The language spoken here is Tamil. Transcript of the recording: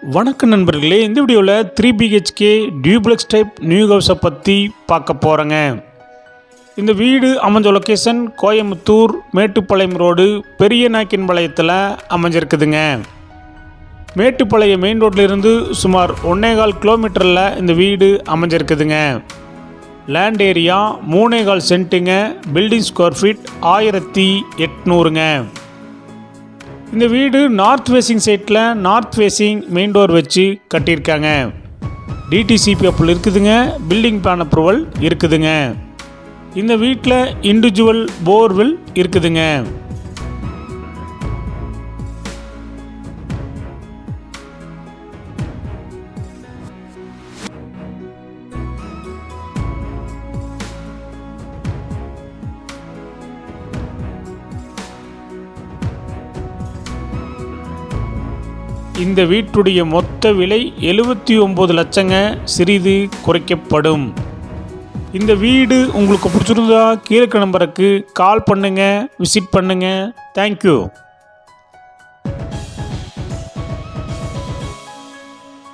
வணக்கம் நண்பர்களே இந்த வீடியோவில் three BHK duplex type new ஹவுஸை பற்றி பார்க்க போகிறேங்க இந்த வீடு அமைஞ்ச லொக்கேஷன் கோயம்புத்தூர் மேட்டுப்பாளையம் ரோடு பெரிய நாக்கின்பாளையத்தில் அமைஞ்சிருக்குதுங்க. மேட்டுப்பாளையம் மெயின் ரோட்லேருந்து சுமார் ஒன்னேகால் கிலோமீட்டரில் இந்த வீடு அமைஞ்சிருக்குதுங்க. லேண்ட் ஏரியா மூணேகால் சென்ட்டுங்க பில்டிங் ஸ்கொயர் ஃபீட் ஆயிரத்தி எட்நூறுங்க. இந்த வீடு நார்த் ஃபேஸிங் சைட்டில் நார்த் ஃபேஸிங் மெயின் டோர் வச்சு கட்டியிருக்காங்க. டிடிசிபி அப்புள் இருக்குதுங்க. பில்டிங் பிளான் அப்ரூவல் இருக்குதுங்க. இந்த வீட்டில் இண்டிவிஜுவல் போர்வெல் இருக்குதுங்க. இந்த வீட்டுடைய மொத்த விலை எழுபத்தி ஒம்பது லட்சங்க. சிறிது குறைக்கப்படும். இந்த வீடு உங்களுக்கு பிடிச்சிருந்தா கீழே நம்பருக்கு கால் பண்ணுங்கள் விசிட் பண்ணுங்கள் தேங்க்யூ